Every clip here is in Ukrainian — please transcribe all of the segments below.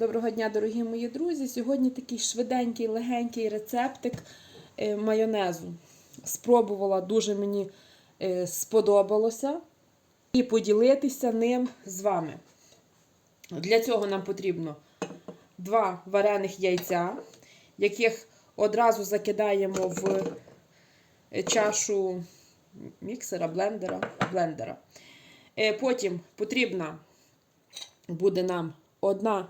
Доброго дня, дорогі мої друзі. Сьогодні такий швиденький, легенький рецептик е, майонезу. Спробувала, дуже мені е, сподобалося. І поділитися ним з вами. Для цього нам потрібно два варених яйця, яких одразу закидаємо в е, чашу міксера, блендера. блендера. Потім потрібна буде нам одна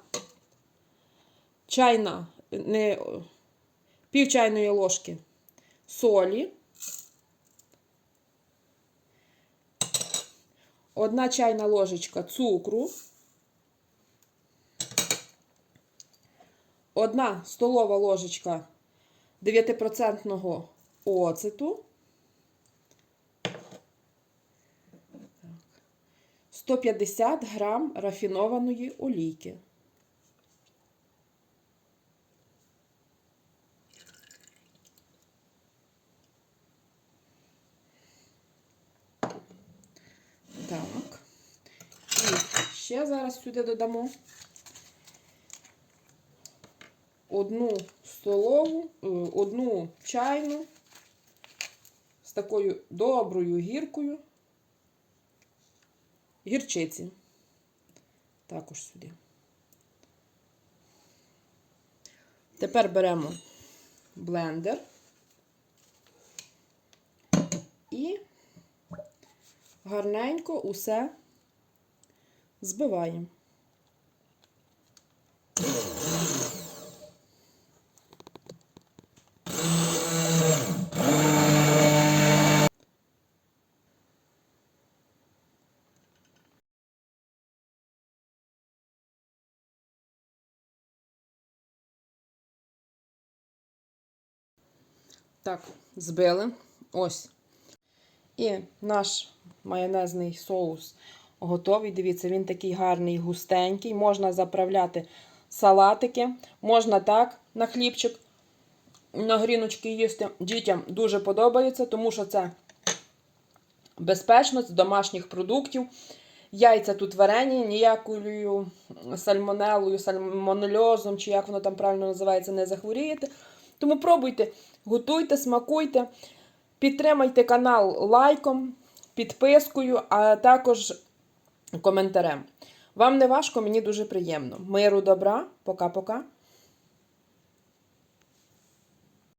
чайна, не, пів чайної ложки солі, одна чайна ложечка цукру, одна столова ложечка 9% оцету, 150 грам рафінованої олійки. Так. І ще зараз сюди додамо одну столову, е, одну чайну з такою доброю гіркою гірчиці. Також сюди. Тепер беремо блендер і гарненько усе збиваємо. Так, збили. Ось. І наш майонезний соус готовий. Дивіться, він такий гарний, густенький. Можна заправляти салатики, можна так на хлібчик, на гріночки їсти. Дітям дуже подобається, тому що це безпечно з домашніх продуктів. Яйця тут варені, ніякою сальмонелою, сальмонельозом, чи як воно там правильно називається, не захворієте. Тому пробуйте, готуйте, смакуйте, підтримайте канал лайком, підпискою, а також коментарем. Вам не важко, мені дуже приємно. Миру, добра, пока-пока.